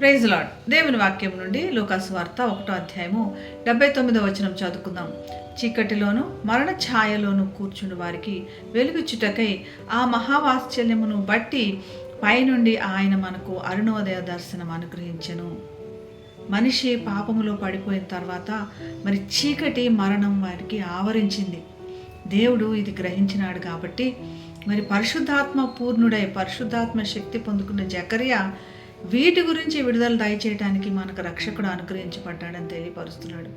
Praise lord దేవుని వాక్యం నుండి లోకాసు వార్త ఒకటో అధ్యాయము డెబ్బై తొమ్మిదో వచనం చదువుకుందాం. చీకటిలోను మరణ ఛాయలోను కూర్చుని వారికి వెలుగుచుటకై ఆ మహావాత్సల్యమును బట్టి పైనుండి ఆయన మనకు అరుణోదయ దర్శనం అనుగ్రహించెను. మనిషి పాపములో పడిపోయిన తర్వాత మరి చీకటి మరణం వారికి ఆవరించింది. దేవుడు ఇది గ్రహించినాడు కాబట్టి మరి పరిశుద్ధాత్మ పూర్ణుడై పరిశుద్ధాత్మ శక్తి పొందుకున్న జకరియా వీటి గురించి విడుదల దయచేయడానికి మనకు రక్షకుడు అనుగ్రహించబడ్డాడని తెలియపరుస్తున్నాడు.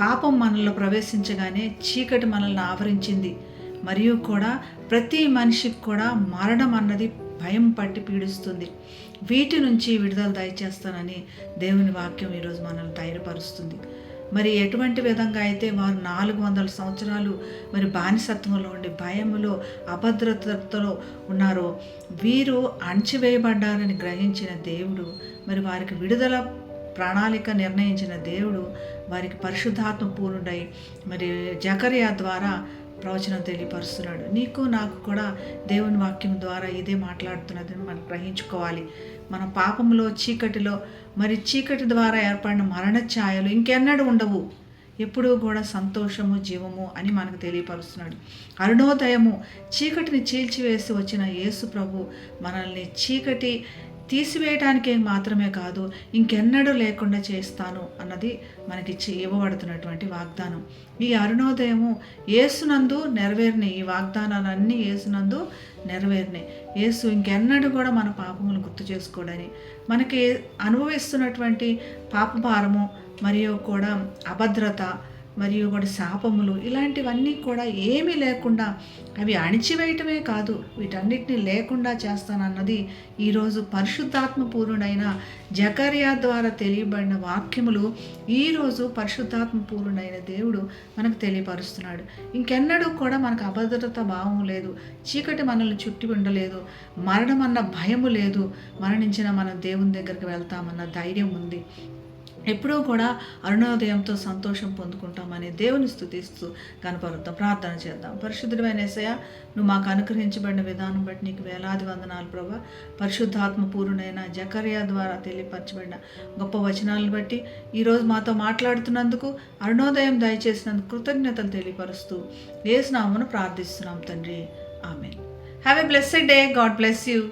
పాపం మనలో ప్రవేశించగానే చీకటి మనల్ని ఆవరించింది. మరియు కూడా ప్రతి మనిషికి కూడా మరణం అన్నది భయం పట్టి పీడిస్తుంది. వీటి నుంచి విడుదల దయచేస్తానని దేవుని వాక్యం ఈరోజు మనల్ని ధైర్యపరుస్తుంది మరి ఎటువంటి విధంగా అయితే వారు నాలుగు వందల సంవత్సరాలు మరి బానిసత్వంలో ఉండి భయములో అభద్రతలో ఉన్నారో వీరు అణచివేయబడ్డారని గ్రహించిన దేవుడు మరి వారికి విడుదల ప్రణాళిక నిర్ణయించిన దేవుడు వారికి పరిశుద్ధాత్మ పూర్ణుడై మరి జకరియా ద్వారా ప్రవచనం తెలియపరుస్తున్నాడు. నీకు నాకు కూడా దేవుని వాక్యం ద్వారా ఇదే మాట్లాడుతున్నదని మనం గ్రహించుకోవాలి. మన పాపంలో చీకటిలో మరి చీకటి ద్వారా ఏర్పడిన మరణ ఛాయలు ఇంకెన్నడూ ఉండవు. ఎప్పుడూ కూడా సంతోషము జీవము అని మనకు తెలియపరుస్తున్నాడు. అరుణోదయము చీకటిని చీల్చివేసి వచ్చిన యేసు ప్రభు మనల్ని చీకటి తీసివేయటానికి మాత్రమే కాదు ఇంకెన్నడూ లేకుండా చేస్తాను అన్నది మనకి ఇవ్వబడుతున్నటువంటి వాగ్దానం. ఈ అరుణోదయము ఏసునందు నెరవేరినాయి ఈ వాగ్దానాలన్నీ ఏసునందు నెరవేరినాయి ఏసు ఇంకెన్నడూ కూడా మన పాపములు గుర్తు చేసుకోడని మనకి అనుభవిస్తున్నటువంటి పాపభారము మరియు కూడా అభద్రత మరియు కూడా శాపములు ఇలాంటివన్నీ కూడా ఏమీ లేకుండా అవి అణిచివేయటమే కాదు వీటన్నిటిని లేకుండా చేస్తానన్నది ఈరోజు పరిశుద్ధాత్మ పూర్ణుడైన జకరియా ద్వారా తెలియబడిన వాక్యములు ఈరోజు పరిశుద్ధాత్మ పూర్ణుడైన దేవుడు మనకు తెలియపరుస్తున్నాడు. ఇంకెన్నడూ కూడా మనకు అభద్రత భావం లేదు చీకటి మనల్ని చుట్టి ఉండలేదు మరణం అన్న భయము లేదు మరణించిన మనం దేవుని దగ్గరికి వెళ్తామన్న ధైర్యం ఉంది. ఎప్పుడూ కూడా అరుణోదయంతో సంతోషం పొందుకుంటామని దేవుని స్థుతిస్తూ కనపరుద్దాం. ప్రార్థన చేద్దాం. పరిశుద్ధుడమైన ఏసయ్య నువ్వు మాకు అనుగ్రహించబడిన విధానం బట్టి నీకు వేలాది వందనాలు ప్రభా. పరిశుద్ధాత్మ పూర్ణైన జకర్యా ద్వారా తెలియపరచబడిన గొప్ప వచనాలను బట్టి ఈరోజు మాతో మాట్లాడుతున్నందుకు అరుణోదయం దయచేసినందుకు కృతజ్ఞతలు తెలియపరుస్తూ ఏసునామను ప్రార్థిస్తున్నాం తండ్రి. Amen have a blessed day God bless you